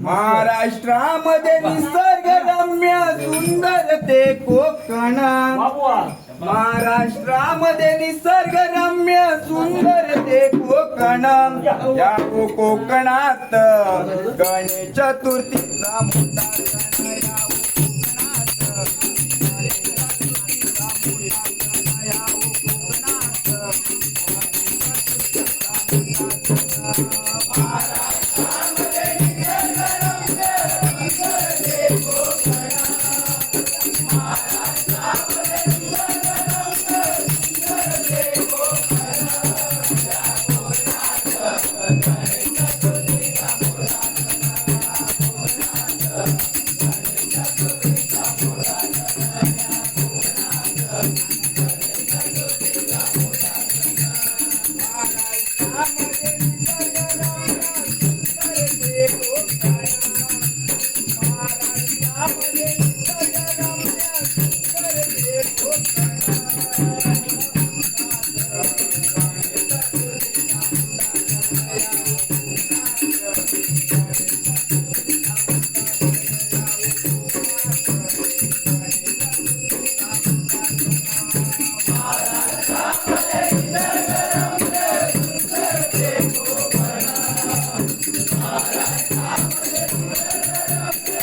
महाराष्ट्रामध्ये निसर्ग रम्य सुंदर ते कोकण. महाराष्ट्रामध्ये निसर्ग रम्य सुंदर ते कोकण. या. कोकणात गणेश चतुर्थीचा मोठा कोकणात.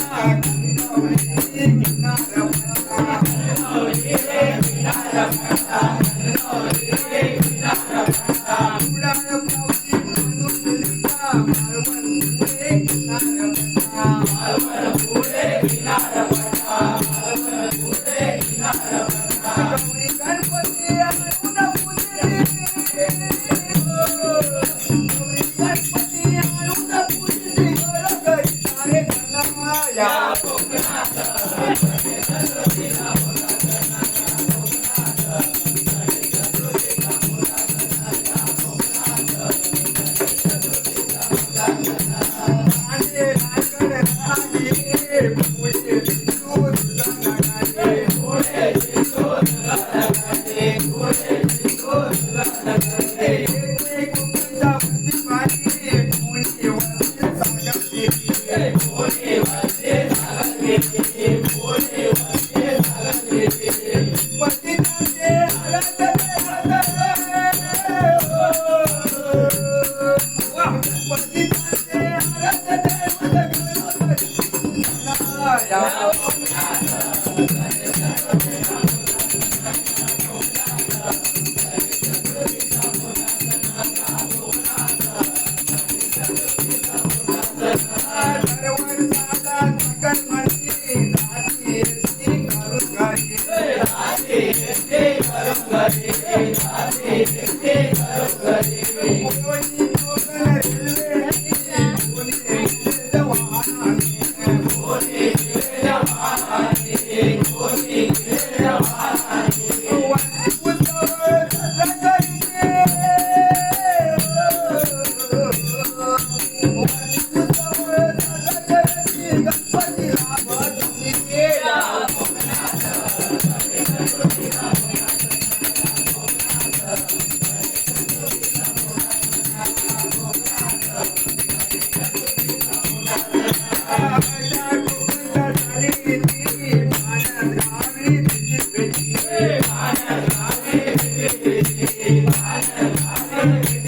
I'm Hare Hare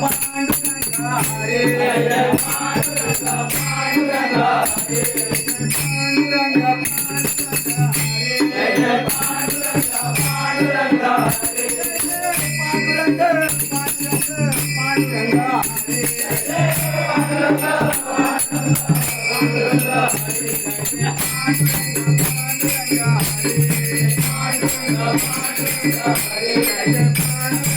पांडुरंग हरे पांडुरंग पांडुरंग हरे पांडुरंग हरे